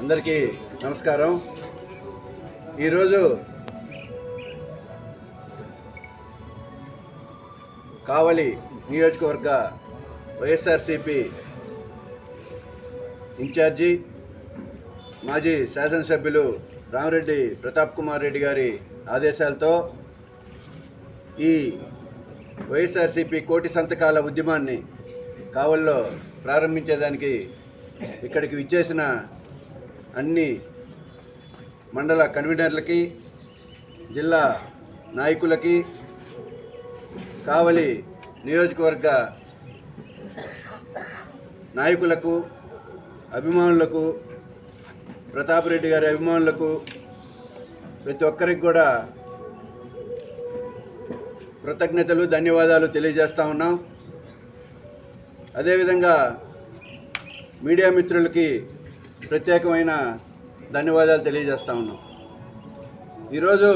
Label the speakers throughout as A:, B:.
A: అందరికీ నమస్కారం. ఈరోజు కావలి నియోజకవర్గ వైఎస్ఆర్సిపి ఇన్ఛార్జి మాజీ శాసనసభ్యులు రామరెడ్డి ప్రతాప్ కుమార్ రెడ్డి గారి ఆదేశాలతో ఈ వైఎస్ఆర్సిపి కోటి సంతకాల ఉద్యమాన్ని కావల్లో ప్రారంభించేదానికి ఇక్కడికి విచ్చేసిన అన్ని మండల కన్వీనర్లకి జిల్లా నాయకులకి కావలి నియోజకవర్గ నాయకులకు అభిమానులకు ప్రతాప్ రెడ్డి గారి అభిమానులకు ప్రతి ఒక్కరికి కూడా కృతజ్ఞతలు ధన్యవాదాలు తెలియజేస్తూ ఉన్నాం. అదేవిధంగా మీడియా మిత్రులకి ప్రత్యేకమైన ధన్యవాదాలు తెలియజేస్తా ఉన్నాం. ఈరోజు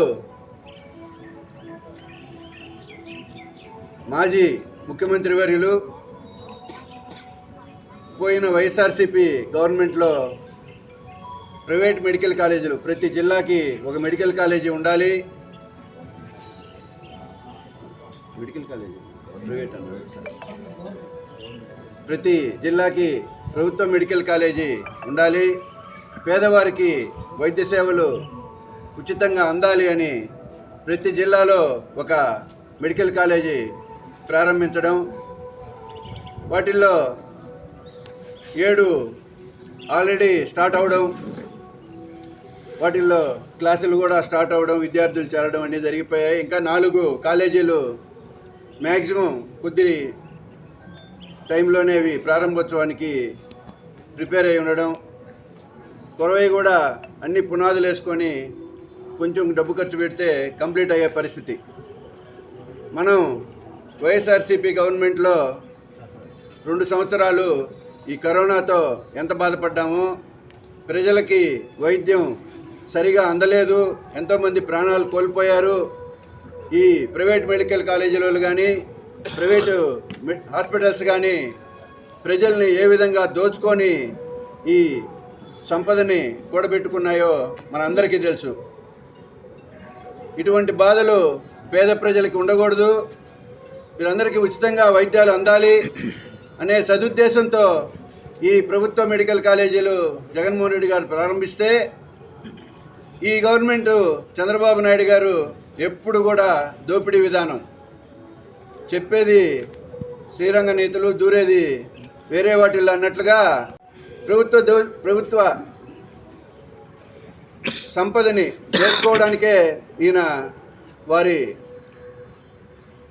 A: మాజీ ముఖ్యమంత్రి వర్యులు పోయిన వైఎస్ఆర్సీపీ గవర్నమెంట్లో ప్రైవేట్ మెడికల్ కాలేజీలు ప్రతి జిల్లాకి ఒక మెడికల్ కాలేజీ ఉండాలి. మెడికల్ కాలేజీ ప్రైవేట్ అన్న. ప్రతి జిల్లాకి ప్రభుత్వ మెడికల్ కాలేజీ ఉండాలి. పేదవారికి వైద్య సేవలు ఉచితంగా అందాలి అని ప్రతి జిల్లాలో ఒక మెడికల్ కాలేజీ ప్రారంభించడం. వాటిల్లో ఏడు ఆల్రెడీ స్టార్ట్ అవడం. వాటిల్లో క్లాసులు కూడా స్టార్ట్ అవ్వడం విద్యార్థులు చేరడం అన్నీ జరిగిపోయాయి. ఇంకా నాలుగు కాలేజీలు మ్యాక్సిమం కొద్ది టైంలోనే అవి ప్రారంభోత్సవానికి ప్రిపేర్ అయి ఉండడం కొరవై కూడా అన్ని పునాదులు వేసుకొని కొంచెం డబ్బు ఖర్చు పెడితే కంప్లీట్ అయ్యే పరిస్థితి. మనం వైఎస్ఆర్సీపీ గవర్నమెంట్లో రెండు సంవత్సరాలు ఈ కరోనాతో ఎంత బాధపడ్డామో ప్రజలకి వైద్యం సరిగా అందలేదు ఎంతోమంది ప్రాణాలు కోల్పోయారు. ఈ ప్రైవేట్ మెడికల్ కాలేజీలలో కానీ ప్రైవేటు హాస్పిటల్స్ కానీ ప్రజల్ని ఏ విధంగా దోచుకొని ఈ సంపదని కూడబెట్టుకున్నాయో మనందరికీ తెలుసు. ఇటువంటి బాధలు పేద ప్రజలకి ఉండకూడదు. వీరందరికీ ఉచితంగా వైద్యాలు అందాలి అనే సదుద్దేశంతో ఈ ప్రభుత్వ మెడికల్ కాలేజీలు జగన్మోహన్ రెడ్డి గారు ప్రారంభిస్తే ఈ గవర్నమెంట్ చంద్రబాబు నాయుడు గారు ఎప్పుడు కూడా దోపిడీ విధానం చెప్పేది. శ్రీరంగ నీతులు దూరేది. వేరే వాటిల్లో అన్నట్లుగా ప్రభుత్వ దో ప్రభుత్వ సంపదని చేసుకోవడానికే ఈయన వారి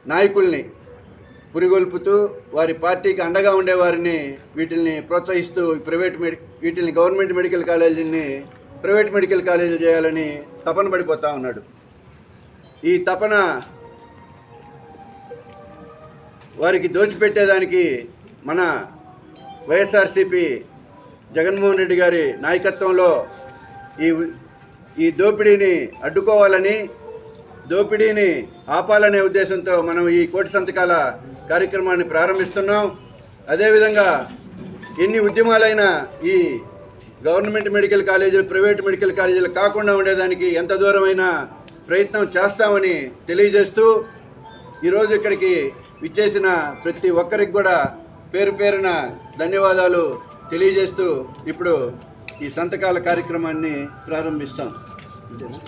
A: నాయకుల్ని పురిగొల్పుతూ వారి పార్టీకి అండగా ఉండేవారిని వీటిని ప్రోత్సహిస్తూ ప్రైవేట్ మెడి వీటిని గవర్నమెంట్ మెడికల్ కాలేజీని ప్రైవేట్ మెడికల్ కాలేజీలు చేయాలని తపన పడిపోతూ ఉన్నాడు. ఈ తపన వారికి దోచిపెట్టేదానికి మన వైఎస్ఆర్సిపి జగన్మోహన్ రెడ్డి గారి నాయకత్వంలో ఈ ఈ దోపిడీని అడ్డుకోవాలని దోపిడీని ఆపాలనే ఉద్దేశంతో మనం ఈ కోటి సంతకాల కార్యక్రమాన్ని ప్రారంభిస్తున్నాం. అదేవిధంగా ఎన్ని ఉద్యమాలైనా ఈ గవర్నమెంట్ మెడికల్ కాలేజీలు ప్రైవేట్ మెడికల్ కాలేజీలు కాకుండా ఉండేదానికి ఎంత దూరమైనా ప్రయత్నం చేస్తామని తెలియజేస్తూ ఈరోజు ఇక్కడికి విచ్చేసిన ప్రతి ఒక్కరికి కూడా పేరు పేరున ధన్యవాదాలు తెలియజేస్తూ ఇప్పుడు ఈ సంతకాల కార్యక్రమాన్ని ప్రారంభిస్తాం అంతేనా?